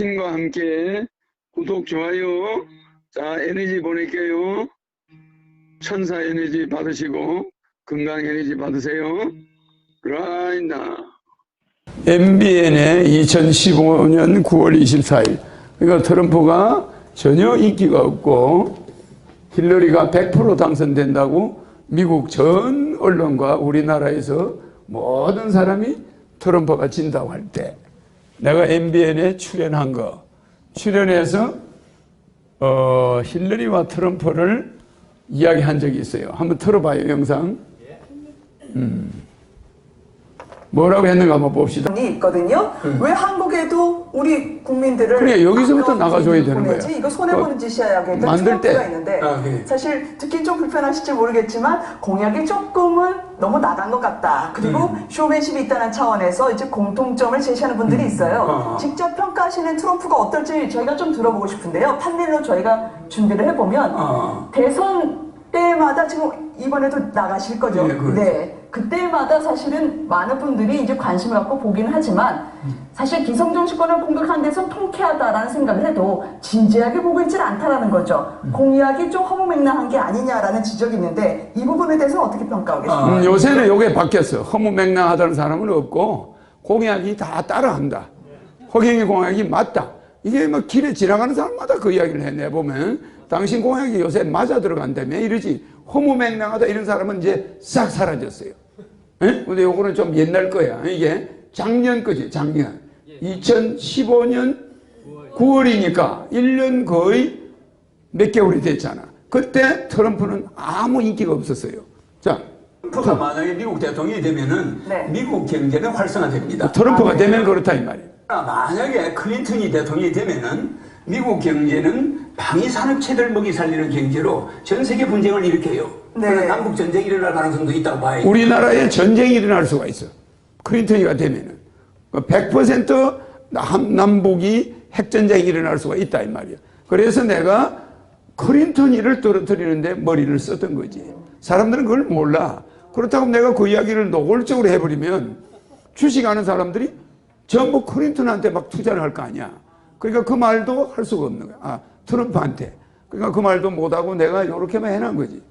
당신과 함께 구독, 좋아요. 자, 에너지 보낼게요. 천사 에너지 받으시고 건강 에너지 받으세요. 라이나. MBN의 2015년 9월 24일. 그러니까 트럼프가 전혀 인기가 없고 힐러리가 100% 당선된다고 미국 전 언론과 우리나라에서 모든 사람이 트럼프가 진다고 할 때 내가 MBN에 출연한 거 출연해서 어, 힐러리와 트럼프를 이야기한 적이 있어요. 한번 틀어봐요 영상. 음. 뭐라고 했는가 한번 봅시다. 이 있거든요. 왜 한국에도 우리 국민들을 그래, 여기서부터 아까운 나가줘야 되는? 거야. 이거 손해 보는 그 짓이야라고 했던 만들 때. 있는데 아, 그래. 사실 듣기 좀 불편하실지 모르겠지만 공약이 조금은 너무 나간 것 같다. 그리고 음. 쇼맨십이 있다는 차원에서 이제 공통점을 제시하는 분들이 있어요. 어. 직접 평가하시는 트럼프가 어떨지 저희가 좀 들어보고 싶은데요. 판넬로 저희가 준비를 해보면 어. 대선 때마다 지금 이번에도 나가실 거죠. 네, 그렇죠. 네. 그때마다 사실은 많은 분들이 이제 관심을 갖고 보기는 하지만 사실 기성정 정권을 공격하는 데서 통쾌하다라는 생각을 해도 진지하게 보고 있질 않다라는 거죠. 공약이 좀 허무맹랑한 게 아니냐라는 지적이 있는데 이 부분에 대해서 어떻게 평가하겠습니까? 음, 요새는 요게 바뀌었어. 허무맹랑하다는 사람은 없고 공약이 다 따라한다. 허경의 공약이 맞다. 이게 뭐 길에 지나가는 사람마다 그 이야기를 해 내보면 당신 공약이 요새 맞아 들어간다며 이러지 허무맹랑하다 이런 사람은 이제 싹 사라졌어요. 예? 근데 요거는 좀 옛날 거야. 이게 작년 거지 작년. 2015년 9월이니까 1년 거의 몇 개월이 됐잖아. 그때 트럼프는 아무 인기가 없었어요. 자, 트럼프가 만약에 미국 대통령이 되면은 네. 미국 경제는 활성화됩니다. 트럼프가 아, 네. 되면 그렇다 이 말이에요. 만약에 클린턴이 대통령이 되면은 미국 경제는 방위 산업체들 먹이 살리는 경제로 전 세계 분쟁을 일으켜요. 네. 남북 전쟁이 일어날 가능성도 있다고 봐요. 우리나라에 전쟁이 일어날 수가 있어. 클린턴이가 되면은. 100% 남- 남북이 핵전쟁이 일어날 수가 있다 이 말이야. 그래서 내가 클린턴이를 떨어뜨리는데 머리를 썼던 거지. 사람들은 그걸 몰라. 그렇다고 내가 그 이야기를 노골적으로 해버리면 주식하는 사람들이 전부 클린턴한테 막 투자를 할 거 아니야. 그러니까 그 말도 할 수가 없는 거야. 아, 트럼프한테. 그러니까 그 말도 못하고 내가 이렇게만 해놓은 거지.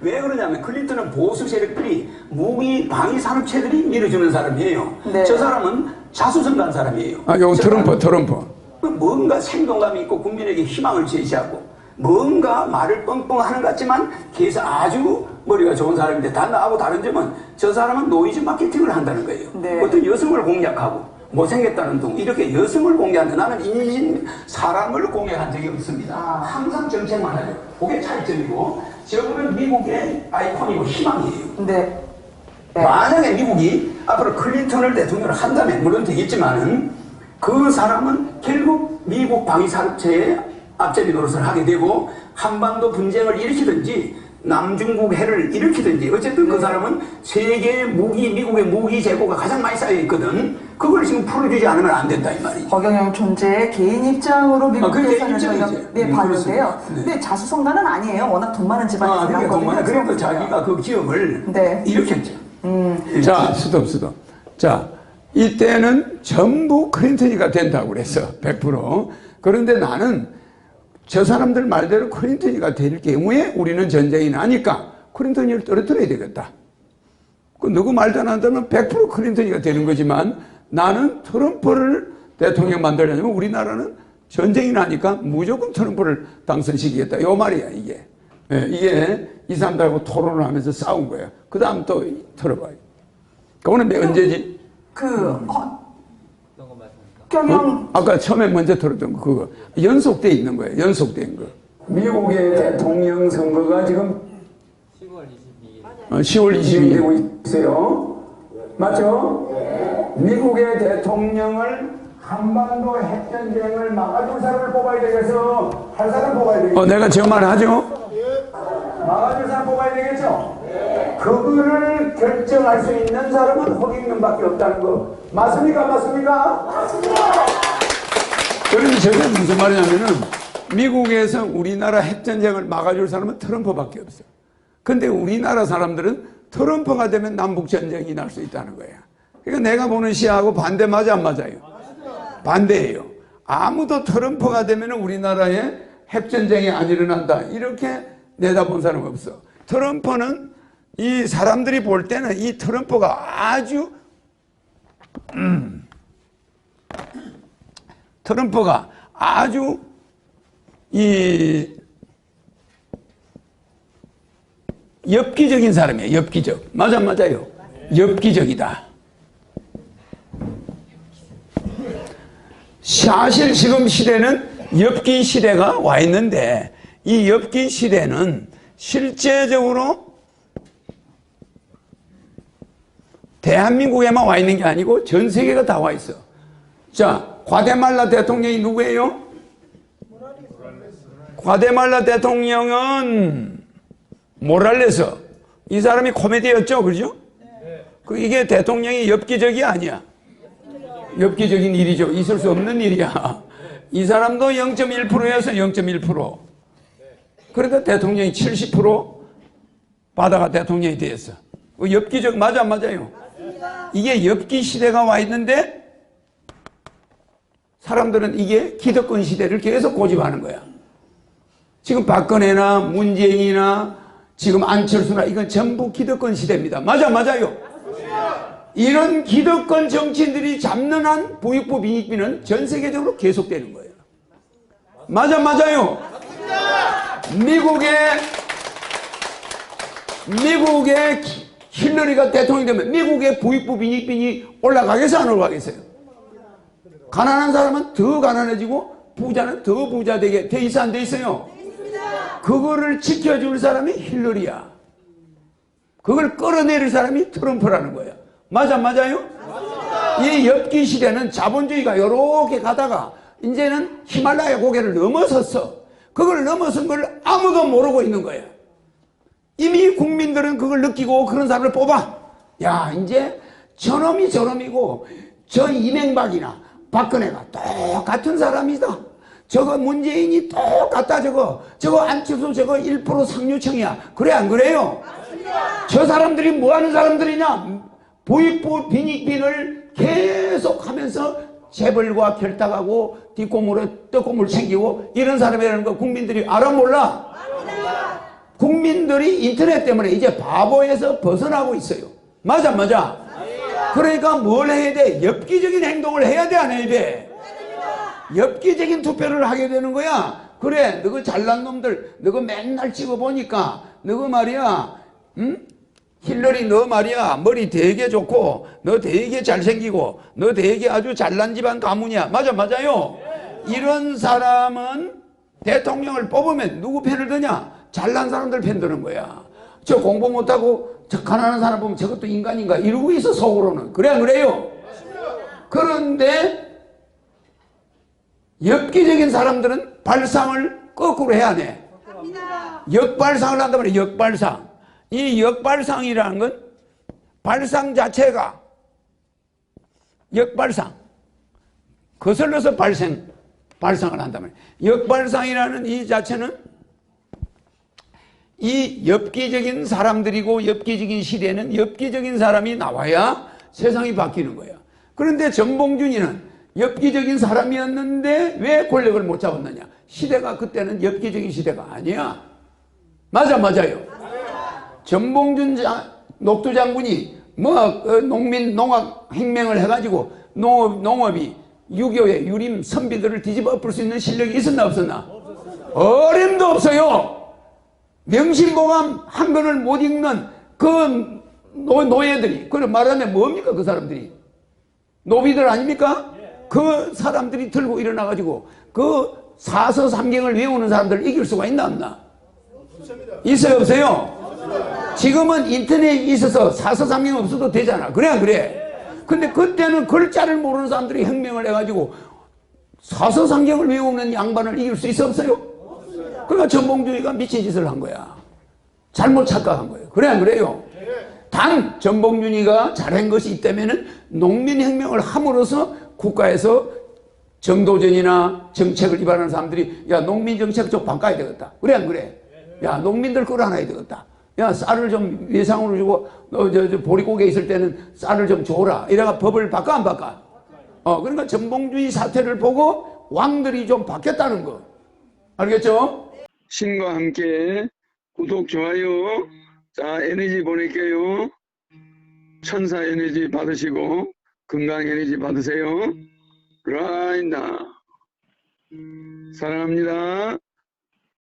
왜 그러냐면 클린턴은 보수 세력들이 무기 방위 산업체들이 밀어주는 사람이에요. 네. 저 사람은 자수성가한 사람이에요. 아, 저 트럼프, 사람은 트럼프. 그 뭔가 생동감이 있고 국민에게 희망을 제시하고 뭔가 말을 뻥뻥 하는 것 같지만 계속 아주 머리가 좋은 사람인데 다 나하고 다른 점은 저 사람은 노이즈 마케팅을 한다는 거예요. 네. 어떤 여성을 공략하고 못생겼다는 둥 이렇게 여성을 공략하는데 나는 인신 사람을 공략한 적이 없습니다. 항상 정책만 하죠. 그게 차이점이고 저분은 미국의 아이콘이고 희망이에요. 네. 네. 만약에 미국이 앞으로 클린턴을 대통령을 한다면 물론 되겠지만은 그 사람은 결국 미국 방위산업체의 앞잡이 노릇을 하게 되고 한반도 분쟁을 일으키든지 남중국 해를 일으키든지 어쨌든 그 사람은 세계 무기 미국의 무기 재고가 가장 많이 쌓여 있거든 그걸 지금 풀어주지 않으면 안 된다 이 말이죠. 허경영 존재의 개인 입장으로 미국 아. 저희가 네, 음, 봤는데요. 네. 근데 자수성가는 아니에요. 워낙 돈 많은 집안에서 아, 났거든요. 정말 그래도 트럼프가. 자기가 그 기업을 네. 일으켰죠. 자, 스톱, 스톱. 자, 이때는 전부 클린턴이가 된다고 그랬어. 100%. 그런데 나는 저 사람들 말대로 클린턴이가 될 경우에 우리는 전쟁이 나니까 클린턴이를 떨어뜨려야 되겠다. 그 누구 말도 안 한다면 100% 클린턴이가 되는 거지만 나는 트럼프를 대통령 만들려면 우리나라는 전쟁이 나니까 무조건 트럼프를 당선시키겠다. 요 말이야, 이게. 예, 이게 이 사람들하고 토론을 하면서 싸운 거야. 그 다음 또 털어봐요. 그거는 몇 언제지? 그 음. 허, 경영 어? 아까 처음에 먼저 들었던 거, 그거. 연속돼 있는 거예요. 연속된 거. 미국의 대통령 선거가 지금 10월 22일 되고 있어요. 맞죠? 미국의 대통령을 한반도 핵 전쟁을 막아줄 사람을 뽑아야 되겠어. 할 사람 뽑아야 되겠어. 어, 내가 저말 하죠? 막아줄 사람 뽑아야 되겠죠? 그거를 결정할 수 있는 사람은 허경영밖에 없다는 거. 맞습니까? 맞습니까? 그러면 저게 무슨 말이냐면은 미국에서 우리나라 핵전쟁을 막아줄 사람은 트럼프밖에 없어. 근데 우리나라 사람들은 트럼프가 되면 남북전쟁이 날 수 있다는 거야. 그 러니까 내가 보는 시야하고 반대 맞아 안 맞아요? 반대예요. 아무도 트럼프가 되면 우리나라에 핵전쟁이 안 일어난다. 이렇게 내다본 사람 없어. 트럼프는 이 사람들이 볼 때는 이 트럼프가 아주 음, 트럼프가 아주 이 엽기적인 사람이에요. 엽기적. 맞아 맞아요. 엽기적이다. 사실 지금 시대는 엽기 시대가 와 있는데 이 엽기 시대는 실제적으로 대한민국에만 와 있는 게 아니고 전 세계가 다 와 있어. 자, 과데말라 대통령이 누구예요? 과데말라 대통령은 모랄레스. 이 사람이 코미디였죠, 그죠? 그 이게 대통령이 엽기적이 아니야. 엽기적인 일이죠. 있을 수 없는 일이야. 이 사람도 0.1%여서 0.1%. 그래도 대통령이 70% 바다가 대통령이 되었어. 그 엽기적 맞아 안 맞아요? 이게 엽기 시대가 와 있는데 사람들은 이게 기득권 시대를 계속 고집하는 거야. 지금 박근혜나 문재인이나 지금 안철수나 이건 전부 기득권 시대입니다. 맞아 맞아요. 이런 기득권 정치인들이 잡는 한 보육부 빈익비는 전 세계적으로 계속되는 거예요. 맞아 맞아요. 미국의 미국의 힐러리가 대통령이 되면 미국의 부익부 빈익빈이 올라가겠어 안 올라가겠어요? 가난한 사람은 더 가난해지고 부자는 더 부자 되게 돼 있어 안 돼 있어요? 그거를 지켜줄 사람이 힐러리야. 그걸 끌어내릴 사람이 트럼프라는 거야. 맞아 맞아요? 이 엽기 시대는 자본주의가 이렇게 가다가 이제는 히말라야 고개를 넘어섰어. 그걸 넘어선 걸 아무도 모르고 있는 거야. 이미 국민들은 그걸 느끼고 그런 사람을 뽑아. 야, 이제 저놈이 저놈이고 저 이명박이나 박근혜가 똑같은 사람이다. 저거 문재인이 똑같다 저거. 저거 안철수 저거 1% 상류층이야. 그래 안 그래요? 저 사람들이 뭐 하는 사람들이냐? 부익부 빈익빈을 계속 하면서 재벌과 결탁하고 뒷고물에 떡고물 챙기고 이런 사람이라는 거 국민들이 알아 몰라? 국민들이 인터넷 때문에 이제 바보에서 벗어나고 있어요. 맞아, 맞아. 그러니까 뭘 해야 돼? 엽기적인 행동을 해야 돼, 안 해야 돼? 엽기적인 투표를 하게 되는 거야. 그래, 너그 잘난 놈들, 너그 맨날 찍어보니까, 너그 말이야, 응? 힐러리 너 말이야, 머리 되게 좋고, 너 되게 잘생기고, 너 되게 아주 잘난 집안 가문이야. 맞아, 맞아요. 이런 사람은 대통령을 뽑으면 누구 편을 드냐? 잘난 사람들 편 드는 거야. 저 공부 못하고 저 가난한 사람 보면 저것도 인간인가 이러고 있어 속으로는. 그래 안 그래요? 그런데 엽기적인 사람들은 발상을 거꾸로 해야 돼. 역발상을 한단 말이야 역발상. 이 역발상이라는 건 발상 자체가 역발상. 거슬러서 발생, 발상을 한단 말이야. 역발상이라는 이 자체는 이 엽기적인 사람들이고 엽기적인 시대는 엽기적인 사람이 나와야 세상이 바뀌는 거야. 그런데 전봉준이는 엽기적인 사람이었는데 왜 권력을 못 잡았느냐? 시대가 그때는 엽기적인 시대가 아니야. 맞아, 맞아요. 전봉준 자, 녹두 장군이 뭐 어, 농민 농악 혁명을 해가지고 농업, 농업이 6.25의 유림 선비들을 뒤집어 엎을 수 있는 실력이 있었나 없었나? 어림도 없어요. 명심보감 한 권을 못 읽는 그 노, 노예들이 그걸 말하면 뭡니까 그 사람들이 노비들 아닙니까? 그 사람들이 들고 일어나가지고 그 사서삼경을 외우는 사람들을 이길 수가 있나 없나? 있어요 없어요? 지금은 인터넷이 있어서 사서삼경 없어도 되잖아 그래 안 그래? 근데 그때는 글자를 모르는 사람들이 혁명을 해가지고 사서삼경을 외우는 양반을 이길 수 있어 없어요? 그러니까 전봉준이가 미친 짓을 한 거야. 잘못 착각한 거예요. 그래 안 그래요? 단 전봉준이가 잘한 것이 있다면은 농민혁명을 함으로써 국가에서 정도전이나 정책을 위반하는 사람들이 야 농민 정책 좀 바꿔야 되겠다. 그래 안 그래? 야 농민들 끌어안아야 되겠다. 야 쌀을 좀 예상으로 주고 너저 저 보리고개 있을 때는 쌀을 좀 줘라. 이래가 법을 바꿔 안 바꿔? 어, 그러니까 전봉주의 사태를 보고 왕들이 좀 바뀌었다는 거. 알겠죠? 신과 함께 구독, 좋아요. 자, 에너지 보낼게요. 천사 에너지 받으시고, 건강 에너지 받으세요. now. 사랑합니다.